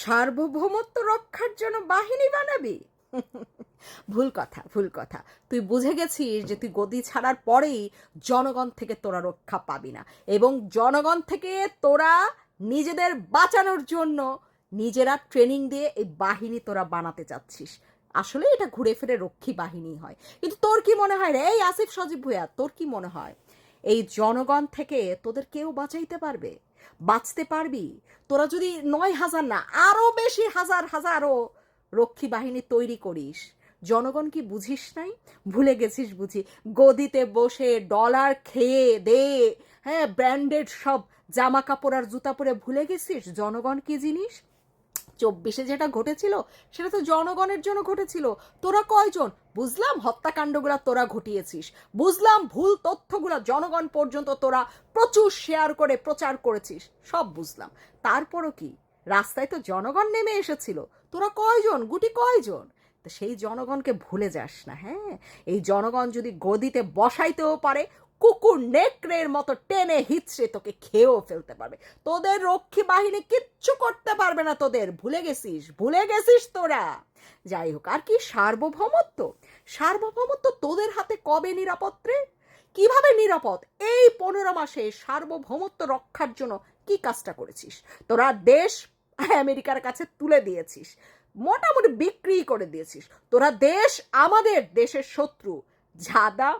সার্বভৌমত্ব রক্ষার জন্য বাহিনী বানাবি? ভুল কথা ভুল কথা। তুই বুঝে গেছিস যে তুই গদি ছাড়ার পরেই জনগণ থেকে তোরা রক্ষা পাবি না এবং জনগণ থেকে তোরা নিজেদের বাঁচানোর জন্য নিজেরা ট্রেনিং দিয়ে এই বাহিনী তোরা বানাতে চাচ্ছিস। আসলে এটা ঘুরে ফিরে রক্ষী বাহিনী হয়। কিন্তু তোর কি মনে হয় রে? এই আসিফ সজীব ভুয়া তোর কি মনে হয়? এই জনগণ থেকে তোদের কেউ বাঁচাইতে পারবে? বাঁচতে পারবি। তোরা যদি নয় হাজার না, আরও বেশি হাজার হাজারও রক্ষী বাহিনী তৈরি করিস। জনগণ কি বুঝিস নাই? ভুলে গেছিস বুঝি? গদিতে বসে ডলার খেয়ে দে। হ্যাঁ ব্র্যান্ডেড সব জামা কাপড় আর জুতা পরে ভুলে গেছিস? জনগণ কি জিনিস? চব্বিশে যেটা ঘটেছিল, সেটা তো জনগণের জন্য ঘটেছিল। তোরা কয়জন? বুঝলাম হত্যাকাণ্ডগুলা তোরা ঘটিয়েছিস। বুঝলাম ভুল তথ্যগুলা জনগণ পর্যন্ত তোরা প্রচুর শেয়ার করে, প্রচার করেছিস। সব বুঝলাম। তারপরও কি? রাস্তায় তো জনগণ নেমে এসেছিল। তোরা কয়জন? গুটি কয়জন? তো সেই জনগণকে ভুলে যাস না হ্যাঁ? এই জনগণ যদি গদিতে বসাইতেও পারে কুকুর নেকড়ের মতো টেনে হিচড়ে তোকে খেয়েও ফেলতে পারবে। তোদের রক্ষী বাহিনী কিচ্ছু করতে পারবে না তোদের। ভুলে গেছিস ভুলে গেছিস তোরা। যাই হোক, আর কি সার্বভৌমত্ব? সার্বভৌমত্ব তোদের হাতে কবে নিরাপদ রে কীভাবে নিরাপদ? এই পনেরো মাসে সার্বভৌমত্ব রক্ষার জন্য কি কাজটা করেছিস? তোরা দেশ আমেরিকার কাছে তুলে দিয়েছিস, মোটামুটি বিক্রি করে দিয়েছিস। তোরা দেশ আমাদের দেশের শত্রু যাদা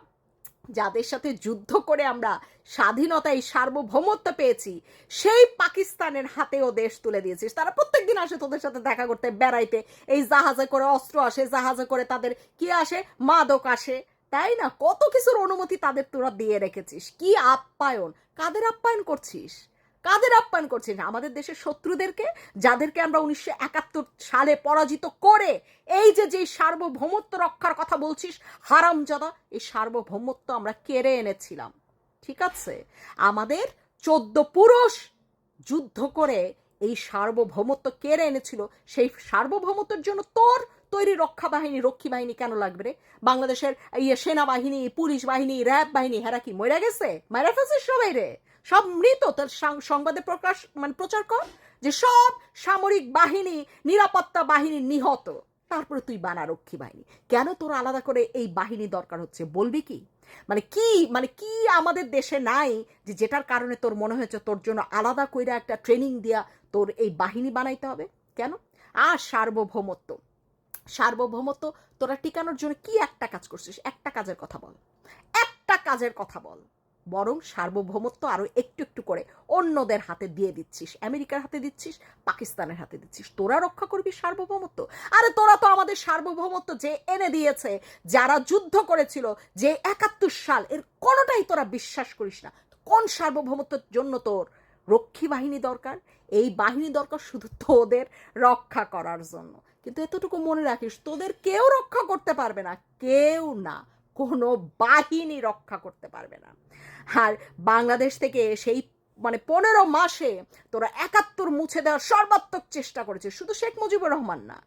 যাদের সাথে যুদ্ধ করে আমরা স্বাধীনতায় সার্বভৌমত্ব পেয়েছি, সেই পাকিস্তানের হাতেও দেশ তুলে দিয়েছিস। তারা প্রত্যেকদিন আসে তোদের সাথে দেখা করতে, বেড়াইতে। এই জাহাজে করে অস্ত্র আসে, জাহাজে করে তাদের কি আসে? মাদক আসে। তাই না? কত কিছুর অনুমতি তাদের তোরা দিয়ে রেখেছিস। কি আপ্যায়ন? কাদের আপ্যায়ন করছিস? কাদের আপ্যায়ন করছেন আমাদের দেশের শত্রুদেরকে, যাদেরকে আমরা উনিশশো একাত্তর সালে পরাজিত করে এই যে যে সার্বভৌমত্ব রক্ষার কথা বলছিস হারামজাদা এই সার্বভৌমত্ব আমরা কেড়ে এনেছিলাম। ঠিক আছে? আমাদের চোদ্দ পুরুষ যুদ্ধ করে এই সার্বভৌমত্ব কেড়ে এনেছিল? সেই সার্বভৌমত্বের জন্য তোর তৈরি রক্ষা বাহিনী, রক্ষী বাহিনী কেন লাগবে রে? বাংলাদেশের ইয়ে সেনাবাহিনী, পুলিশ বাহিনী, র্যাব বাহিনী, হেরা কি মরে গেছে? মারা ফেলছিস সবাই রে। সব মৃত তার সংবাদে প্রকাশ মানে প্রচার কর যে সব সামরিক বাহিনী, নিরাপত্তা বাহিনী নিহত। তারপরে তুই বানা রক্ষী বাহিনী। কেন তোর আলাদা করে এই বাহিনী দরকার হচ্ছে বলবি কি? মানে কি মানে কি আমাদের দেশে নাই যে যেটার কারণে তোর মনে হয়েছে তোর জন্য আলাদা কইরা একটা ট্রেনিং দিয়া তোর এই বাহিনী বানাইতে হবে। কেন? আর সার্বভৌমত্ব। সার্বভৌমত্ব তোরা টিকানোর জন্য কি একটা কাজ করছিস? একটা কাজের কথা বল। একটা কাজের কথা বল। বরং সার্বভৌমত্ব আরও একটু একটু করে অন্যদের হাতে দিয়ে দিচ্ছিস। আমেরিকার হাতে দিচ্ছিস, পাকিস্তানের হাতে দিচ্ছিস। তোরা রক্ষা করবি সার্বভৌমত্ব? আরে তোরা তো আমাদের সার্বভৌমত্ব যে এনে দিয়েছে, যারা যুদ্ধ করেছিল, যে একাত্তর সাল, এর কোনোটাই তোরা বিশ্বাস করিস না। কোন সার্বভৌমত্বের জন্য তোর? রক্ষী বাহিনী দরকার, এই বাহিনী দরকার শুধু তোদের রক্ষা করার জন্য। কিন্তু এতটুকু মনে রাখিস, তোদের কেউ রক্ষা করতে পারবে না, কেউ না, কোনো বাহিনী রক্ষা করতে পারবে না। আর বাংলাদেশ থেকে সেই মানে পনেরো মাসে তোরা একাত্তর মুছে দেওয়ার সর্বাত্মক চেষ্টা করেছে শুধু শেখ মুজিবুর রহমান না,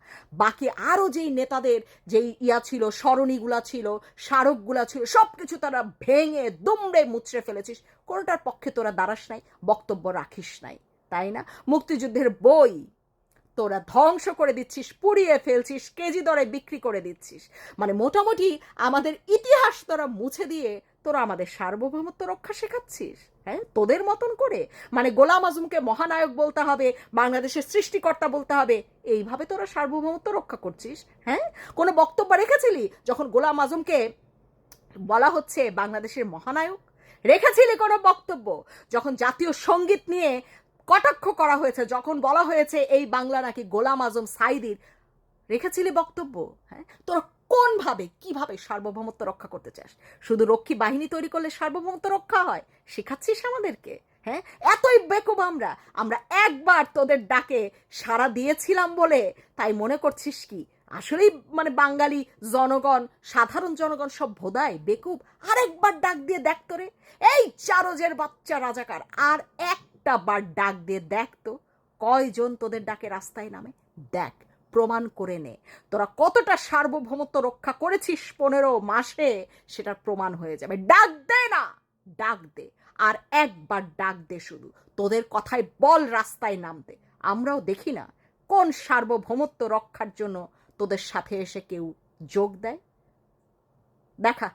বাকি আরও যেই নেতাদের যেই ইয়া ছিল, সরণিগুলা ছিল, স্মারকগুলা ছিল সব কিছু তারা ভেঙে, দুমড়ে মুচড়ে ফেলেছিস। কোনোটার পক্ষে তোরা দাঁড়াস নাই, বক্তব্য রাখিস নাই, তাই না? মুক্তিযুদ্ধের বই তোরা ধ্বংস করে দিচ্ছিস, পুড়িয়ে ফেলছিস, কেজি দরে বিক্রি করে দিচ্ছিস। মানে মোটামুটি আমাদের ইতিহাস তোরা মুছে দিয়ে তোরা আমাদের সার্বভৌমত্ব রক্ষা শেখাচ্ছিস? হ্যাঁ? তোদের মতন করে? মানে গোলাম আজমকে মহানায়ক বলতে হবে, বাংলাদেশের সৃষ্টিকর্তা বলতে হবে, এইভাবে তোরা সার্বভৌমত্ব রক্ষা করছিস? হ্যাঁ? কোনো বক্তব্য রেখেছিলি যখন গোলাম আজমকে বলা হচ্ছে বাংলাদেশের মহানায়ক? রেখেছিলি কোনো বক্তব্য? যখন জাতীয় সংগীত নিয়ে কটাক্ষ করা হয়েছে, যখন বলা হয়েছে এই বাংলা নাকি গোলাম আজম সাইদির রেখেছিলি বক্তব্য? হ্যাঁ? তোরা কোনভাবে, কীভাবে সার্বভৌমত্ব রক্ষা করতে চাস? শুধু রক্ষী বাহিনী তৈরি করলে সার্বভৌমত্ব রক্ষা হয়? শেখাচ্ছিস আমাদেরকে? হ্যাঁ? এতই বেকুব আমরা। আমরা একবার তোদের ডাকে সাড়া দিয়েছিলাম বলে, তাই মনে করছিস কি? আসলেই মানে বাঙালি জনগণ, সাধারণ জনগণ সব ভোদায় বেকুব। আরেকবার ডাক দিয়ে দেখ তোরে। এই চারজের বাচ্চা রাজাকার, আর একটা বার ডাক দিয়ে দেখ তো। কয়জন তোদের ডাকে রাস্তায় নামে? দেখ। প্রমাণ করে নে। তোরা কতটা সার্বভৌমত্ব রক্ষা করেছিস পনেরো মাসে, সেটার প্রমাণ হয়ে যাবে। ডাক দে না! ডাক দে। আর একবার ডাক দে শুধু। তোদের কথায় বল রাস্তায় নামতে। আমরাও দেখি না কোন সার্বভৌমত্ব রক্ষার জন্য তোদের সাথে এসে কেউ যোগ দেয়। দেখা।